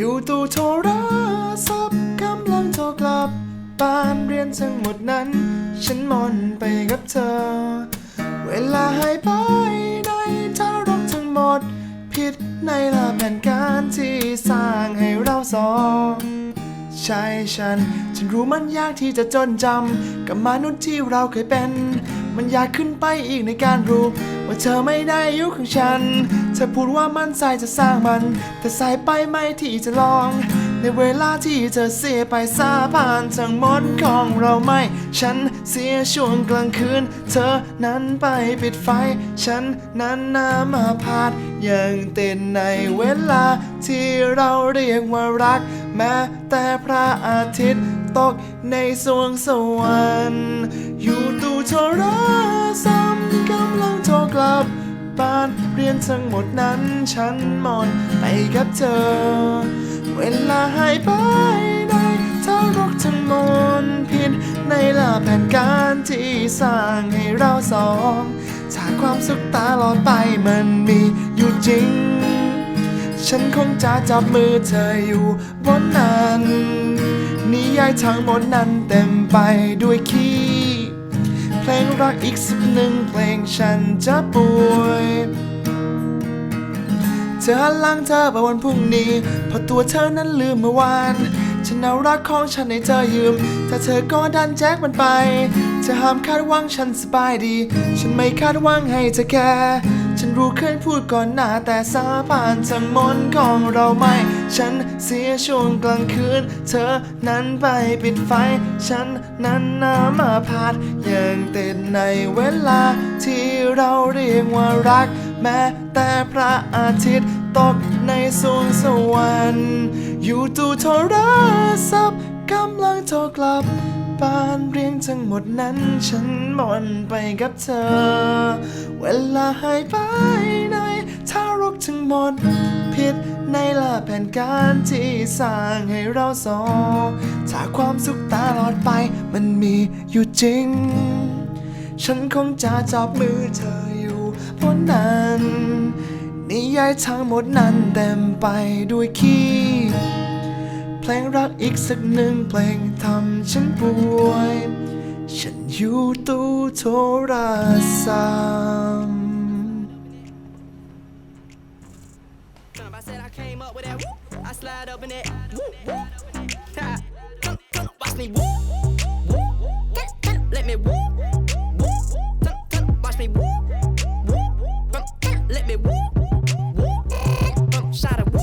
อยู่ตู้โทรศัพท์กำลังโทรกลับบ้านเรียนทั้งหมดนั้น ฉันหมนไปกับเธอ เวลาหายไปในทารกทั้งหมด ผิดในละแผนการที่สร้างให้เราสองใช่ฉัน ฉันรู้มันยากที่จะจดจำกับมนุษย์ที่เราเคยเป็น มันอยากขึ้นไปอีกในการรู้ ว่าเธอไม่ได้อยู่ข้างฉัน เธอพูดว่ามันสายจะสร้างมัน แต่สายไปไม่ที่จะลอง ในเวลาที่เธอเสียไปสาผ่านทั้งหมดของเราไม่ ฉันเสียช่วงกลางคืน เธอนั้นไปปิดไฟ ฉันนั้นนามาพาดยังเต้นในเวลาที่เราเรียกว่ารัก แม้แต่พระอาทิตย์ตกในสวงสวรรค์ โทรศัพท์กำลังโทรกลับบ้านเรียนทั้งหมดนั้นฉันหมอนไปกับเธอ เวลาหายไปในทารกทั้งมดผิดในลาแผนการที่สร้างให้เราสองจากความสุขตาลอดไปมันมีอยู่จริง ฉันคงจะจับมือเธออยู่บนนั้นนิยายทั้งหมดนั้นเต็มไปด้วยคีย์เพ ลงรักอีกสักหนึ่งเพลงฉันจะป่วย เธอหันหลังเธอไปวันพรุ่งนี้เพราะตัวเธอนั้นลืมเมื่อวาน ฉันเอารักของฉันให้เธอยืมแต่เธอก็ดันแจ็คมันไปเธอห้ามคาดหวังฉันสบายดี ฉันไม่คาดหวังให้เธอแค่ ฉันรู้เคยพูดก่อนหน้าแต่สาผ่านทั้งมนของเราไม่ ฉันเสียช่วงกลางคืน เธอนั้นไปปิดไฟ ฉันนั้นน้ำมาพาดยังต้นในเวลา ที่เราเรียกว่ารัก แม้แต่พระอาทิตย์ตกในสวงสวรรค์อยู่ตู้โทรศัพท์กำลังโทรกลับ บานเรียงทั้งหมดนั้น ฉันหมนไปกับเธอ เวลาหายไปในทารกทั้งหมด ผิดในละแผนการที่สร้างให้เราสองจาความสุขตลอดไปมันมีอยู่จริง ฉันคงจะจับมือเธออยู่บนนั้นนิยายทั้งหมดนั้นเต็มไปด้วยคีย์เพ ลงรักอีกสักหนึ่งเพลงทำฉันป่วย I came up with that. I slide watch me let me watch me let me shot.